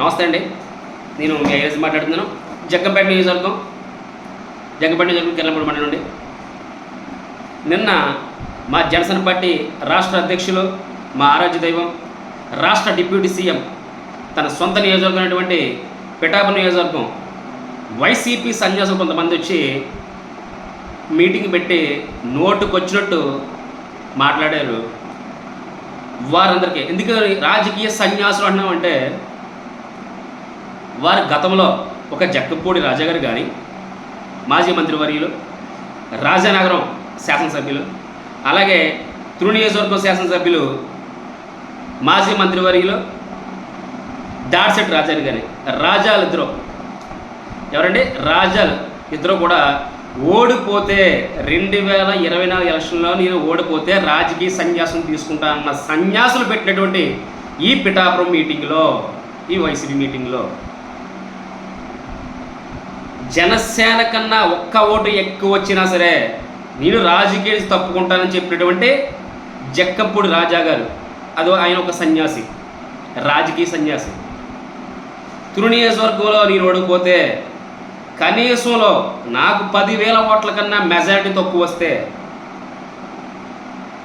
నమస్తే అండి. నేను మీ ఐఎస్ మాట్లాడుతున్నాను. జగ్గంపేట నియోజకవర్గం జగ్గంపేట నియోజకవర్గం కిరణపూడి మండలి నుండి. నిన్న మా జనసేన పార్టీ రాష్ట్ర అధ్యక్షులు మా ఆరాధ్య దైవం రాష్ట్ర డిప్యూటీ సీఎం తన సొంత నియోజకవర్గం అయినటువంటి పిఠాపు నియోజకవర్గం వైసీపీ సన్యాసులు కొంతమంది వచ్చి మీటింగ్ పెట్టి నోటుకొచ్చినట్టు మాట్లాడారు. వారందరికీ. ఎందుకు రాజకీయ సన్యాసులు అంటున్నామంటే వారి గతంలో ఒక జక్కపూడి రాజాగారు కానీ మాజీ మంత్రివర్యులు రాజానగరం శాసనసభ్యులు అలాగే తురు నియోజకవర్గం శాసనసభ్యులు మాజీ మంత్రివర్యులు దాడ్సెట్ రాజాని గారి రాజాలు ఇద్దరు. ఎవరండి? రాజాలు ఇద్దరు కూడా ఓడిపోతే రెండు వేల ఇరవై నాలుగు ఎలక్షన్లో నేను ఓడిపోతే రాజకీయ సన్యాసం తీసుకుంటా అన్న సన్యాసులు పెట్టినటువంటి ఈ పిఠాపురం మీటింగ్లో ఈ వైసీపీ మీటింగ్లో జనసేన కన్నా ఒక్క ఓటు ఎక్కువ వచ్చినా సరే నేను రాజకీయ తప్పుకుంటానని చెప్పినటువంటి జక్కప్పుడు రాజా గారు అదో ఆయన ఒక సన్యాసి రాజకీయ సన్యాసి. తురు నేను ఓడిపోతే కనీసంలో నాకు పదివేల ఓట్ల కన్నా మెజారిటీ తక్కువ వస్తే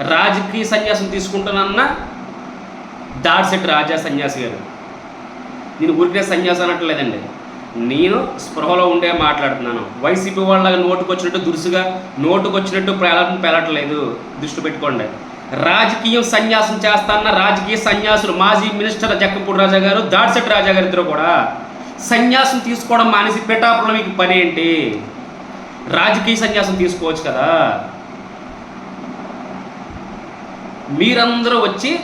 రాజకీయ సన్యాసం తీసుకుంటానన్న దాడ్సెట్ రాజా సన్యాసి గారు. నేను ఊరికే సన్యాసం అనట్లేదండి నేను స్పృహలో ఉండే మాట్లాడుతున్నాను. వైసీపీ వాళ్ళగా నోటుకొచ్చినట్టు దురుసుగా నోటుకొచ్చినట్టు పేలటం పేలట్లేదు. దృష్టి పెట్టుకోండి. రాజకీయం సన్యాసం చేస్తాన్న రాజకీయ సన్యాసులు మాజీ మినిస్టర్ జక్కపూడి రాజా గారు దాడిసెట్ రాజా గారు ఇద్దరు కూడా సన్యాసం తీసుకోవడం మానేసి పెట్టాపులో మీకు పని ఏంటి రాజకీయ సన్యాసం తీసుకోవచ్చు కదా. మీరందరూ వచ్చి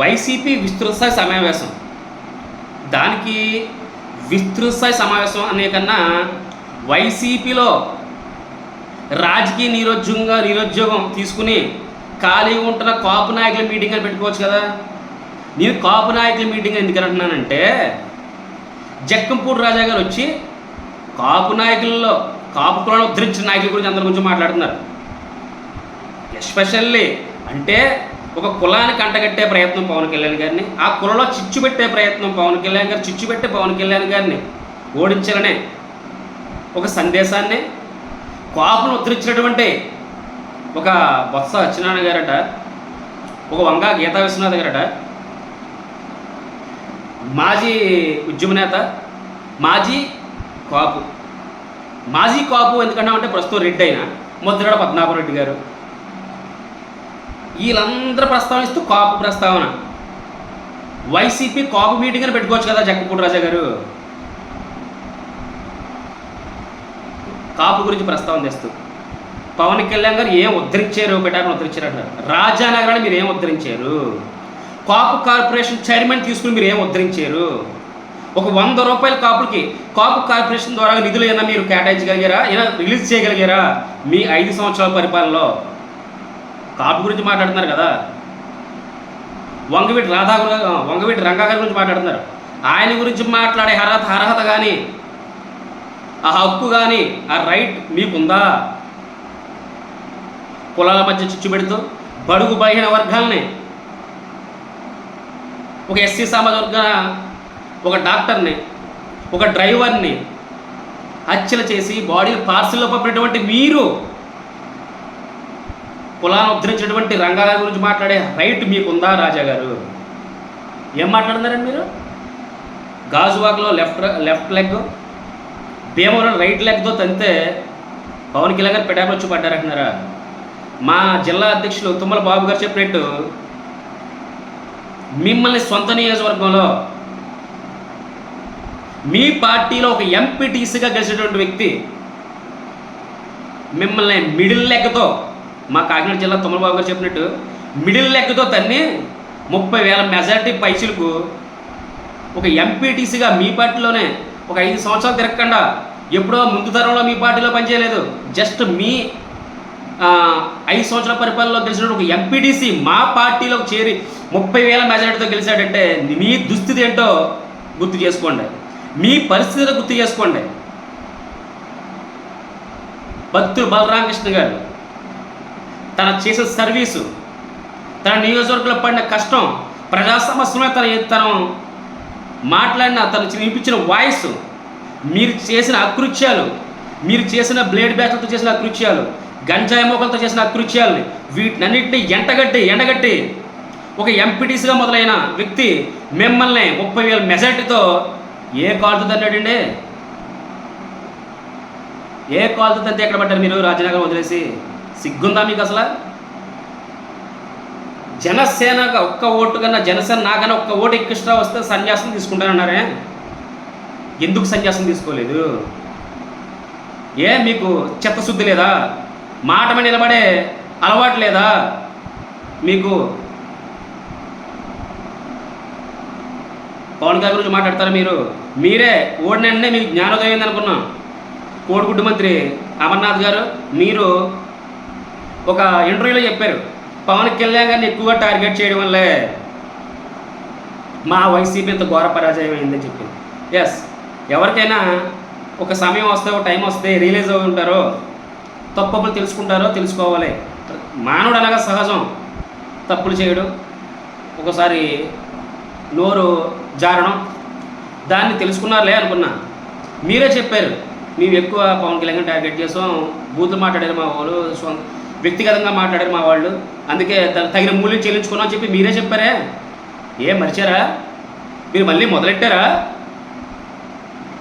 వైసీపీ విస్తృత స్థాయి సమావేశం దానికి విస్తృత స్థాయి సమావేశం అనే కన్నా వైసీపీలో రాజకీయ నిరుద్యోగంగా నిరుద్యోగం తీసుకుని ఖాళీ ఉంటున్న కాపు నాయకుల మీటింగ్ అని పెట్టుకోవచ్చు కదా. నేను కాపు నాయకుల మీటింగ్ ఎందుకని అంటున్నానంటే జక్కంపూడి రాజా గారు వచ్చి కాపు నాయకుల్లో కాపు కులాన్ని ఉద్ధరించిన నాయకుల గురించి అందరి గురించి మాట్లాడుతున్నారు. ఎస్పెషల్లీ అంటే ఒక కులానికి అంటగట్టే ప్రయత్నం పవన్ కళ్యాణ్ గారిని ఆ కులలో చిచ్చు పెట్టే ప్రయత్నం పవన్ కళ్యాణ్ గారు చిచ్చు పెట్టే పవన్ కళ్యాణ్ గారిని ఓడించాలనే ఒక సందేశాన్ని కాపును ఉద్ధరించినటువంటి ఒక బొత్స సత్యనారాయణ గారట ఒక వంగ గీతా విశ్వనాథ్ గారట మాజీ ఉద్యమ నేత మాజీ కాపు. మాజీ కాపు ఎందుకన్నా అంటే ప్రస్తుతం రెడ్డి అయిన ముద్రగడ పద్మనాభరెడ్డి గారు. వీళ్ళందరూ ప్రస్తావనిస్తూ కాపు ప్రస్తావన. వైసీపీ కాపు మీటింగ్ అని పెట్టుకోవచ్చు కదా జక్కపూడి రాజా గారు. కాపు గురించి ప్రస్తావన తెస్తూ. పవన్ కళ్యాణ్ గారు ఏం ఉద్ధరించారు పెట్టారని ఉద్ధరించారు అంటారు రాజానగరాన్ని మీరు ఏం ఉద్ధరించారు? కాపు కార్పొరేషన్ చైర్మన్ తీసుకుని మీరు ఏం ఉద్ధరించారు? ఒక వంద రూపాయల కాపులకి కాపు కార్పొరేషన్ ద్వారా నిధులు ఏమైనా మీరు కేటాయించగలిగారా? ఏమైనా రిలీజ్ చేయగలిగారా? మీ ఐదు సంవత్సరాల పరిపాలనలో కాపు గురించి మాట్లాడుతున్నారు కదా? వంగవీటి రాధా వంగవీటి రంగా గారి గురించి మాట్లాడుతున్నారు. ఆయన గురించి మాట్లాడే అర్హత అర్హత కానీ ఆ హక్కు కానీ ఆ రైట్ మీకుందా? కులాల మధ్య చిచ్చు పెడుతూ బడుగు బలహీన వర్గాల్ని ఒక ఎస్సీ సమాజ వర్గ ఒక డాక్టర్ని ఒక డ్రైవర్ని హత్యలు చేసి బాడీ పార్సిల్లో పంపినటువంటి మీరు కులాన్ని ఉద్ధరించినటువంటి రంగాల గురించి మాట్లాడే రైట్ మీకుందా రాజా గారు? ఏం మాట్లాడుతున్నారండి మీరు? గాజువాకలో left left leg Bhimavaram right లెగ్తో తంతే పవన్ కిలా గారు పెటాకు వచ్చి పడ్డారంటున్నారా? మా జిల్లా అధ్యక్షులు తుమ్మల బాబు గారు చెప్పినట్టు మిమ్మల్ని సొంత నియోజకవర్గంలో మీ పార్టీలో ఒక ఎంపీటీసీగా గెలిచినటువంటి వ్యక్తి మిమ్మల్ని మిడిల్ లెగ్తో మా కాకినాడ జిల్లా తుమ్మలబాబు గారు చెప్పినట్టు మిడిల్ లెక్కతో తన్ని ముప్పై వేల మెజార్టీ పైసలకు ఒక ఎంపీటీసీగా మీ పార్టీలోనే ఒక ఐదు సంవత్సరాలు తిరగకుండా ఎప్పుడో ముందు తరంలో మీ పార్టీలో పనిచేయలేదు. జస్ట్ మీ ఐదు సంవత్సరాల పరిపాలనలో గెలిచిన ఒక ఎంపీటీసీ మా పార్టీలోకి చేరి ముప్పై వేల మెజారిటీతో గెలిచాడంటే మీ దుస్థితి ఏంటో గుర్తు చేసుకోండి. మీ పరిస్థితిలో గుర్తు చేసుకోండి. భక్తులు బలరామకృష్ణ గారు తన చేసిన సర్వీసు తన నియోజకవర్గంలో పడిన కష్టం ప్రజా సమస్యల తన తను మాట్లాడిన తను వినిపించిన వాయిస్ మీరు చేసిన అకృత్యాలు మీరు చేసిన బ్లేడ్ బ్యాచ్లతో చేసిన అకృత్యాలు గంజాయి మోకలతో చేసిన అకృత్యాలని వీటినన్నింటినీ ఎంటగట్టి ఎండగట్టి ఒక ఎంపీటీసీగా మొదలైన వ్యక్తి మిమ్మల్ని ముప్పై వేల మెజార్టీతో ఏ కాలుతో తన్నాడండి? ఏ కాలుతో తంతే ఎక్కడ పడ్డారు మీరు? రాజనగరం వదిలేసి? సిగ్గుందా మీకు అసలు? జనసేనగా ఒక్క ఓటు కన్నా జనసేన నాకన్నా ఒక్క ఓటు ఎక్కిస్ట్రా వస్తే సన్యాసం తీసుకుంటానన్నారే? ఎందుకు సన్యాసం తీసుకోలేదు? ఏ మీకు చిత్తశుద్ధి లేదా? మాట నిలబడే అలవాటు లేదా? మీకు పవన్ కళ్యాణ్ గురించి మాట్లాడతారా మీరు? మీరే ఓడినంటే మీకు జ్ఞానోదయం అనుకున్నాం కోడిగుడ్డు మంత్రి అమర్నాథ్ గారు మీరు ఒక ఇంటర్వ్యూలో చెప్పారు. పవన్ కళ్యాణ్ గారిని ఎక్కువగా టార్గెట్ చేయడం వల్లే మా వైసీపీ ఇంత ఘోర పరాజయం అయిందని చెప్పింది. ఎస్ ఎవరికైనా ఒక సమయం వస్తే ఒక టైం వస్తే రియలైజ్ అయి ఉంటారో తప్పులు తెలుసుకుంటారో తెలుసుకోవాలి. మానవుడు అనగా సహజం. తప్పులు చేయడం. ఒకసారి నోరు జారడం. దాన్ని తెలుసుకున్నారులే అనుకున్నా. మీరే చెప్పారు మేము ఎక్కువ పవన్ కళ్యాణ్ టార్గెట్ చేసాం. బూతులు మాట్లాడారు మా వాళ్ళు సొంత వ్యక్తిగతంగా మాట్లాడారు మా వాళ్ళు. అందుకే తగిన మూల్యం చెల్లించుకున్నాం అని చెప్పి మీరే చెప్పారే? ఏం మర్చారా? మీరు మళ్ళీ మొదలెట్టారా?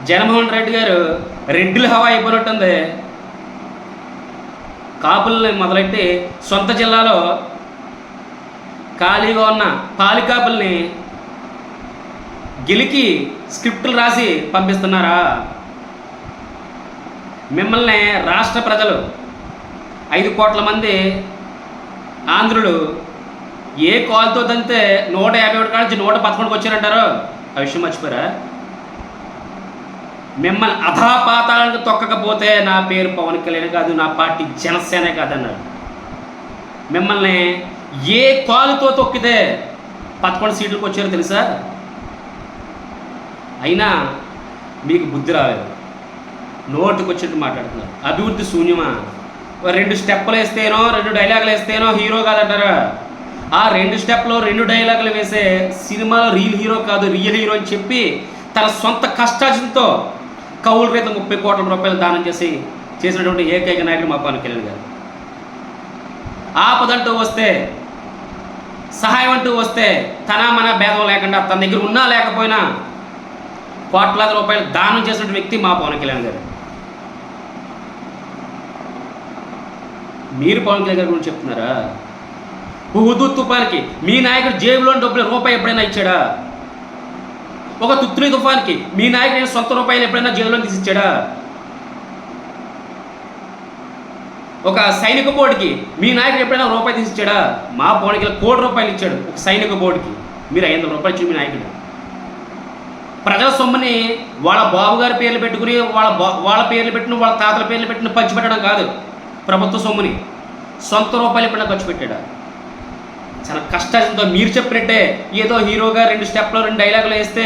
జగన్మోహన్ రెడ్డి గారు రెడ్డిల హవా అయిపోయినట్టుంది. కాపుల్ని మొదలెట్టి సొంత జిల్లాలో ఖాళీగా ఉన్న పాలికాపుల్ని గెలికి స్క్రిప్టులు రాసి పంపిస్తున్నారా? మిమ్మల్ని రాష్ట్ర ప్రజలు ఐదు కోట్ల మంది ఆంధ్రులు ఏ కాల్తో తంతే నూట యాభై ఒకటి కాడ నుంచి నూట పదకొండుకి వచ్చారంటారు? ఆ విషయం మర్చిపోరా మిమ్మల్ని అధాపాతాలకు తొక్కకపోతే నా పేరు పవన్ కళ్యాణ్ కాదు నా పార్టీ జనసేనే కాదన్నారు. మిమ్మల్ని ఏ కాలుతో తొక్కితే పదకొండు సీట్లకు వచ్చారో తెలుసా? అయినా మీకు బుద్ధి రాలేదు. నోటికి వచ్చినట్టు మాట్లాడుతున్నారు. అభివృద్ధి శూన్యమా? రెండు స్టెప్పులు వేస్తేనో రెండు డైలాగులు వేస్తేనో హీరో కాదంటారా. ఆ రెండు స్టెప్లో రెండు డైలాగులు వేసే సినిమాలో రియల్ హీరో కాదు రియల్ హీరో అని చెప్పి తన సొంత కష్టార్జనతో కౌలు రేత ముప్పై కోట్ల రూపాయలు దానం చేసి చేసినటువంటి ఏకైక నాయకుడు మా పవన్ కళ్యాణ్ గారు. ఆపదంటూ వస్తే సహాయం అంటూ వస్తే తన మన భేదం లేకుండా తన దగ్గర ఉన్నా లేకపోయినా కోట్లాది రూపాయలు దానం చేసిన వ్యక్తి మా పవన్ కళ్యాణ్ గారు. మీరు పవన్ కళ్యాణ్ గారి గురించి చెప్తున్నారా? హుదు తుఫాన్కి మీ నాయకుడు జేబులో డబ్బులు రూపాయి ఎప్పుడైనా ఇచ్చాడా? ఒక తుత్తుని తుఫాన్కి మీ నాయకుడు సొంత రూపాయలు ఎప్పుడైనా జేబులో తీసి ఇచ్చాడా? ఒక సైనిక బోర్డుకి మీ నాయకుడు ఎప్పుడైనా రూపాయి తీసి ఇచ్చాడా? మా పవన్ కళ్యాణ్ కోటి రూపాయలు ఇచ్చాడు ఒక సైనిక బోర్డుకి. మీరు ఐదు వందల రూపాయలు ఇచ్చి మీ నాయకుడు. ప్రజల సొమ్ముని వాళ్ళ బాబుగారి పేర్లు పెట్టుకుని వాళ్ళ వాళ్ళ పేర్లు పెట్టిన వాళ్ళ తాతల పేర్లు పెట్టిన పంచిపెట్టడం కాదు. ప్రభుత్వ సొమ్ముని. సొంత రూపాయలు ఎప్పుడైనా ఖర్చు పెట్టాడా? చాలా కష్టంతో మీరు చెప్పినట్టే ఏదో హీరోగా రెండు స్టెప్లో రెండు డైలాగులు వేస్తే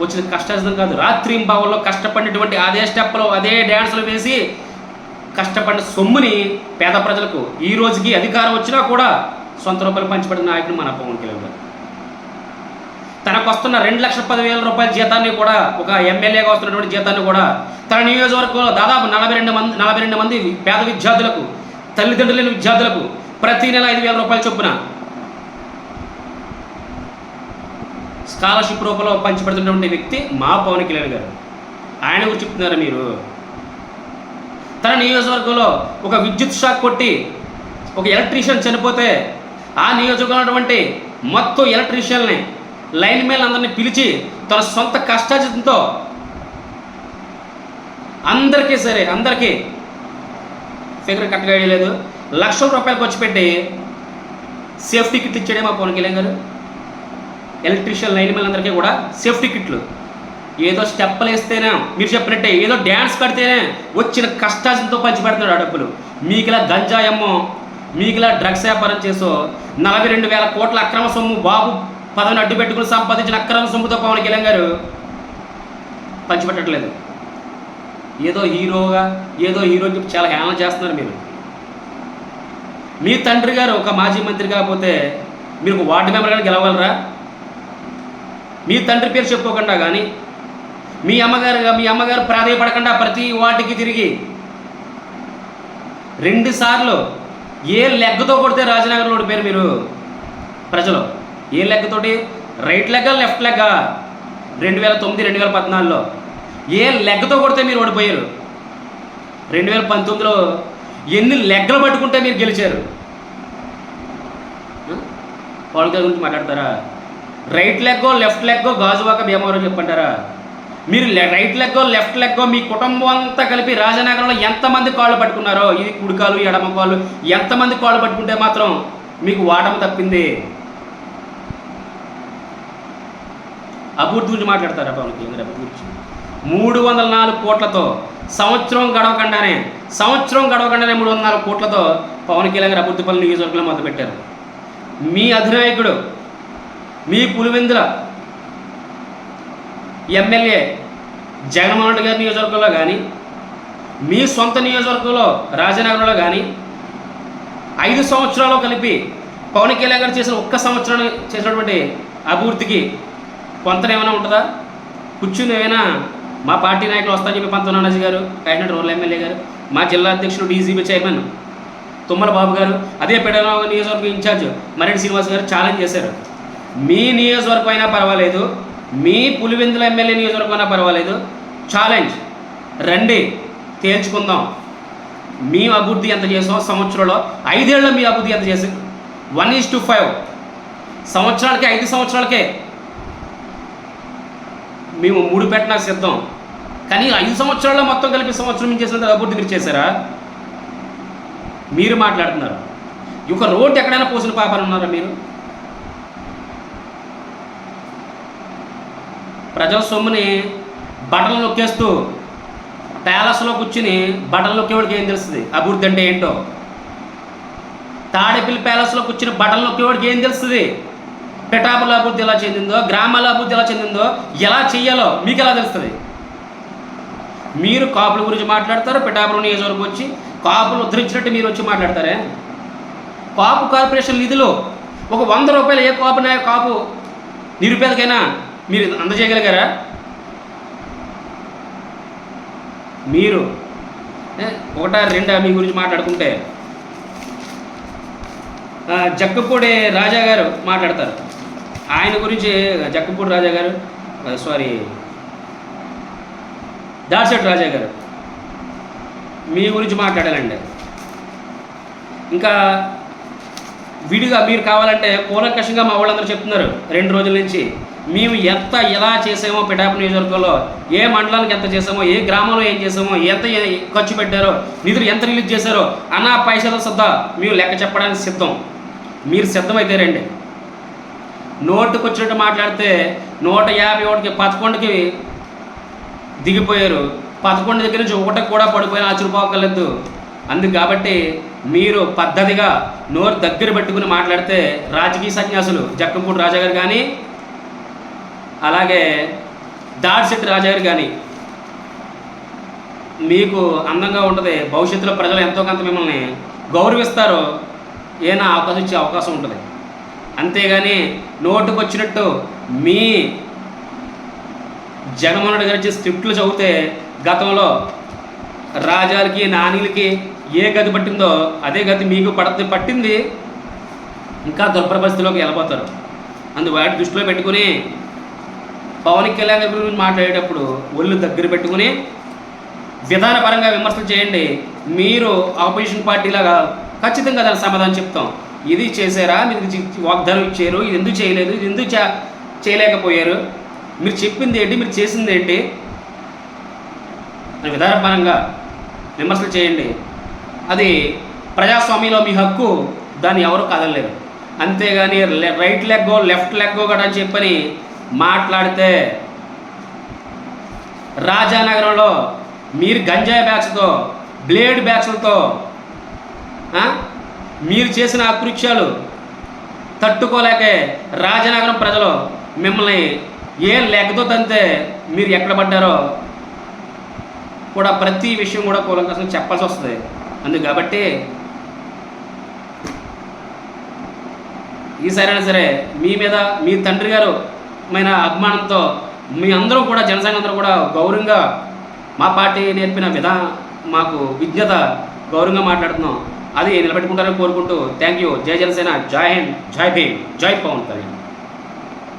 వచ్చిన కష్టార్థం కాదు. రాత్రి భావంలో కష్టపడినటువంటి అదే స్టెప్లో అదే డ్యాన్సులు వేసి కష్టపడిన సొమ్ముని పేద ప్రజలకు ఈ రోజుకి అధికారం వచ్చినా కూడా సొంత రూపాయలు పంచిపెడిన నాయకుడు మన పవన్ కళ్యాణ్ గారు. తనకు వస్తున్న రెండు లక్షల పదివేల రూపాయల జీతాన్ని కూడా ఒక ఎమ్మెల్యేగా వస్తున్నటువంటి జీతాన్ని కూడా తన నియోజకవర్గంలో దాదాపు నలభై రెండు మంది నలభై రెండు మంది పేద విద్యార్థులకు తల్లిదండ్రులైన విద్యార్థులకు ప్రతి నెల ఐదు వేల రూపాయల చొప్పున స్కాలర్షిప్ రూపంలో పంచిపెడుతున్నటువంటి వ్యక్తి మా పవన్ కళ్యాణ్ గారు. ఆయన గురించి చెప్తున్నారు మీరు? తన నియోజకవర్గంలో ఒక విద్యుత్ షాక్ కొట్టి ఒక ఎలక్ట్రీషియన్ చనిపోతే ఆ నియోజకవర్గం ఉన్నటువంటి మొత్తం ఎలక్ట్రీషియన్ని లైన్ మేల్ అందరినీ పిలిచి తన సొంత కష్టార్జితంతో అందరికీ సరే అందరికీ ఫిగర్ కరెక్ట్గా వేయలేదు లేదు లక్షల రూపాయలు ఖర్చు పెట్టి సేఫ్టీ కిట్లు ఇచ్చాడే మా పవన్ కళ్యాణ్ గారు. ఎలక్ట్రీషియన్ లైన్ మేల్ అందరికీ కూడా సేఫ్టీ కిట్లు. ఏదో స్టెప్పులు వేస్తేనే మీరు చెప్పినట్టే ఏదో డ్యాన్స్ కడితేనే వచ్చిన కష్టాలతో పంచిపెడుతున్నాడు ఆ డబ్బులు. మీకులా గంజాయమ్మో మీకులా డ్రగ్స్ వ్యాపారం చేసో నలభై రెండు వేల కోట్ల అక్రమ సొమ్ము బాబు పదవిని అడ్డు పెట్టుకుని సంపాదించిన అక్రమ సొమ్ముతో పవన్ కళ్యాణ్ గారు పంచిపెట్టట్లేదు. ఏదో హీరోగా ఏదో హీరో చెప్పి చాలా హేళన చేస్తున్నారు మీరు. మీ తండ్రి గారు ఒక మాజీ మంత్రి కాకపోతే మీరు ఒక వార్డు మెంబర్గా గెలవగలరా? మీ తండ్రి పేరు చెప్పుకోకుండా కానీ మీ అమ్మగారు మీ అమ్మగారు ప్రాధాయపడకుండా ప్రతి వాటికి తిరిగి రెండుసార్లు ఏ లెగ్గతో కొడితే రాజనగర్లో పేరు మీరు ప్రజలు? ఏం లెగ్గతోటి రైట్ లెగ్గా లెఫ్ట్ లెగ్గా రెండు వేల తొమ్మిది రెండు వేల పద్నాలుగులో ఏ లెగ్గతో కొడితే మీరు ఓడిపోయారు? రెండు వేల పంతొమ్మిదిలో ఎన్ని లెగ్గలు పట్టుకుంటే మీరు గెలిచారు? పవన్ కళ్యాణ్ గురించి మాట్లాడతారా? రైట్ లెగ్గో లెఫ్ట్ లెగ్గో గాజువాక భీమవరం చెప్పంటారా? మీరు లె- రైట్ లెగ్గో లెఫ్ట్ లెగ్గో మీ కుటుంబం అంతా కలిపి రాజనగరంలో ఎంతమంది కాళ్ళు పట్టుకున్నారో? ఇది కుడికాలు ఎడమ కాళ్ళు ఎంతమంది కాళ్ళు పట్టుకుంటే మాత్రం మీకు వాటం తప్పింది? అభివృద్ధి గురించి మాట్లాడతారా పవన్ అభివృద్ధి గురించి మూడు వందల నాలుగు కోట్లతో సంవత్సరం గడవకుండానే సంవత్సరం గడవకుండానే మూడు వందల నాలుగు కోట్లతో పవన్ కళ్యాణ్ గారు అభివృద్ధి పనులు నియోజకవర్గంలో మొదలుపెట్టారు మీ అధినాయకుడు మీ పులివెందుల ఎమ్మెల్యే జగన్మోహన్ రెడ్డి గారి నియోజకవర్గంలో కానీ మీ సొంత నియోజకవర్గంలో రాజనగరంలో కానీ ఐదు సంవత్సరాలు కలిపి పవన్ కళ్యాణ్ గారు చేసిన ఒక్క సంవత్సరం చేసినటువంటి అభివృద్ధికి కొంత ఏమైనా ఉంటుందా? కూర్చుని ఏమైనా మా పార్టీ నాయకులు వస్తారని చెప్పి పంతొమ్మిది నానాజీ గారు? కాకినాడ రూరల్ ఎమ్మెల్యే గారు? మా జిల్లా అధ్యక్షుడు డీజీబీ చైర్మన్ తుమ్మల బాబు గారు? అదే పెడన నియోజకవర్గం ఇన్ఛార్జ్ మరెడ్డి శ్రీనివాస్ గారు ఛాలెంజ్ చేశారు. మీ నియోజకవర్గం అయినా పర్వాలేదు మీ పులివెందుల ఎమ్మెల్యే నియోజకవర్గం అయినా పర్వాలేదు. ఛాలెంజ్ రండి తేల్చుకుందాం. మీ అభివృద్ధి ఎంత చేసాం సంవత్సరంలో? ఐదేళ్ళలో మీ అభివృద్ధి ఎంత చేసి వన్ ఈజ్ టు ఫైవ్ సంవత్సరాలకే ఐదు సంవత్సరాలకే మేము మూడు పెట్టిన సిద్ధం. కానీ ఐదు సంవత్సరాల్లో మొత్తం కలిపి సంవత్సరం నుంచి చేసినంత అభివృద్ధి మీరు చేశారా? మీరు మాట్లాడుతున్నారు. ఈ ఒక రోడ్డు ఎక్కడైనా పోసిన పాపాలు ఉన్నారా మీరు? ప్రజల సొమ్ముని బట్టలు నొక్కేస్తూ ప్యాలెస్లో కూర్చుని బట్టలు నొక్కేవాడికి ఏం తెలుస్తుంది? అభివృద్ధి అంటే ఏంటో? తాడేపల్లి ప్యాలెస్లో కూర్చుని బట్టలు నొక్కేవాడికి ఏం తెలుస్తుంది? పిఠాపుల అభివృద్ధి ఎలా చెందిందో గ్రామాల అభివృద్ధి ఎలా చెందిందో ఎలా చెయ్యాలో మీకు ఎలా తెలుస్తుంది? మీరు కాపుల గురించి మాట్లాడతారు పిఠాపురం నియోజకవర్గం వచ్చి కాపులు ఉద్ధరించినట్టు మీరు వచ్చి మాట్లాడతారే? కాపు కార్పొరేషన్ నిధులు ఒక వంద రూపాయలు ఏ కాపు నాయ కాపు నిరుపేదకైనా మీరు అందజేయగలిగారా? మీరు ఒకట రెండా మీ గురించి మాట్లాడుకుంటే? జగ్గపూడి రాజా గారు మాట్లాడతారు. ఆయన గురించి జక్కపూడి రాజా గారు సారీ దాసటి రాజా గారు మీ గురించి మాట్లాడాలండి. ఇంకా విడిగా మీరు కావాలంటే కూలంకషంగా మా వాళ్ళందరూ చెప్తున్నారు రెండు రోజుల నుంచి. మేము ఎంత ఎలా చేసామో పిఠాపు నియోజకవర్గంలో ఏ మండలానికి ఎంత చేసామో ఏ గ్రామంలో ఏం చేసామో ఎంత ఖర్చు పెట్టారో నిధులు ఎంత రిలీజ్ చేశారో అన్న పైసలు సిద్ధ మేము లెక్క చెప్పడానికి సిద్ధం. మీరు సిద్ధమైతే రండి. నోటుకు వచ్చినట్టు మాట్లాడితే నూట యాభై ఒకటికి పదకొండుకి దిగిపోయారు. పదకొండు దగ్గర నుంచి ఒకటి కూడా పడిపోయిన ఆశ్చర్యపోకలేదు అందుకు కాబట్టి మీరు పద్ధతిగా నోరు దగ్గర పెట్టుకుని మాట్లాడితే రాజకీయ సన్యాసులు జక్కంపూడి రాజాగారు కానీ అలాగే దాడిశెట్టి రాజాగారు కానీ మీకు అందంగా ఉంటుంది భవిష్యత్తులో ప్రజలు ఎంతో కొంత మిమ్మల్ని గౌరవిస్తారో ఏనా అవకాశం ఇచ్చే అవకాశం ఉంటుంది. అంతేగాని నోటుకొచ్చినట్టు మీ జగన్మోహన్ రెడ్డి గారి స్క్రిప్ట్లు చదివితే గతంలో రాజాలకి నానీలకి ఏ గతి పట్టిందో అదే గతి మీకు పడుతుంది పట్టింది. ఇంకా దుర్భర పరిస్థితిలోకి వెళ్ళిపోతారు అందు వాటి దృష్టిలో పెట్టుకుని పవన్ కళ్యాణ్ గారి గురించి మాట్లాడేటప్పుడు ఒళ్ళు దగ్గర పెట్టుకుని విధానపరంగా విమర్శలు చేయండి. మీరు ఆపోజిషన్ పార్టీలాగా ఖచ్చితంగా దాని సమాధానం చెప్తాం. ఇది చేశారా? మీరు ఇది వాగ్దానం ఇచ్చారు. ఇది ఎందుకు చేయలేదు? ఇది ఎందుకు చే- చేయలేకపోయారు? మీరు చెప్పింది ఏంటి? మీరు చేసింది ఏంటి? విధానపరంగా విమర్శలు చేయండి. అది ప్రజాస్వామ్యంలో మీ హక్కు. దాన్ని ఎవరు కదలలేరు. అంతేగాని రైట్ లెగ్గో లెఫ్ట్ లెగ్గో కూడా అని చెప్పని మాట్లాడితే రాజానగరంలో మీరు గంజాయి బ్యాచ్తో బ్లేడ్ బ్యాచ్లతో మీరు చేసిన అకృత్యాలు తట్టుకోలేకే రాజనగరం ప్రజలు మిమ్మల్ని ఏ లెక్కతో తంతే మీరు ఎక్కడ పడ్డారో కూడా ప్రతి విషయం కూడా కూలంకసం చెప్పాల్సి వస్తుంది. అందుకు కాబట్టి ఈసారైనా సరే మీ మీద మీ తండ్రి గారు మైన అభిమానంతో మీ అందరూ కూడా జనసంఘ అందరూ కూడా గౌరవంగా మా పార్టీ నేర్పిన విధా మాకు విజ్ఞత గౌరవంగా మాట్లాడుతున్నాం. అది నిలబెట్టుకుంటారని కోరుకుంటూ థ్యాంక్ యూ జై జనసేన. జై హింద్. జై భీమ్. జై పవన్ కళ్యాణ్.